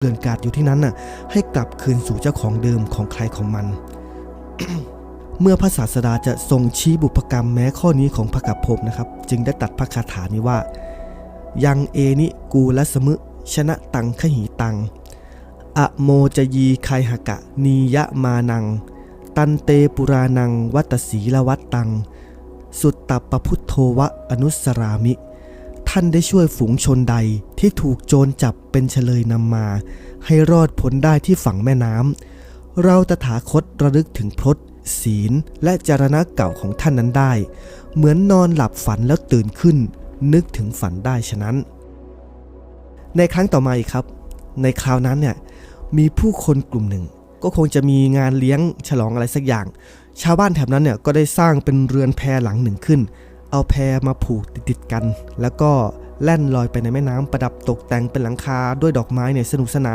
เรือนกาดอยู่ที่นั้นน่ะให้กลับคืนสู่เจ้าของเดิมของใครของมัน เมื่อพระศาสดาจะทรงชี้บุพกรรมแม้ข้อนี้ของพระกัปภพนะครับ จึงได้ตัดพระคาถานี้ว่า ยังเอนิกูละสมึชนะตังขหีตังอะโมจยีไคหกะ นียะมานัง ตันเตปุรานัง วัตสีละวัตตัง สุตตปพุทโทวะอนุสรามิ ท่านได้ช่วยฝูงชนใดที่ถูกโจรจับเป็นเฉลยนำมา ให้รอดพ้นได้ที่ฝั่งแม่น้ำเราตถาคตระลึกถึงพรตศีล และจารณะเก่าของท่านนั้นได้ เหมือนนอนหลับฝันแล้วตื่นขึ้น นึกถึงฝันได้ฉะนั้น ในครั้งต่อมาอีกครับ ในคราวนั้นเนี่ยมีผู้คนกลุ่มหนึ่ง ก็คงจะมีงานเลี้ยงฉลองอะไรสักอย่าง ชาวบ้านแถบนั้นเนี่ยก็ได้สร้างเป็นเรือนแพหลังหนึ่งขึ้น เอาแพมาผูกติดๆกัน แล้วก็แล่นลอยไปในแม่น้ำประดับตกแต่งเป็นหลังคาด้วยดอกไม้เนี่ยสนุกสนาน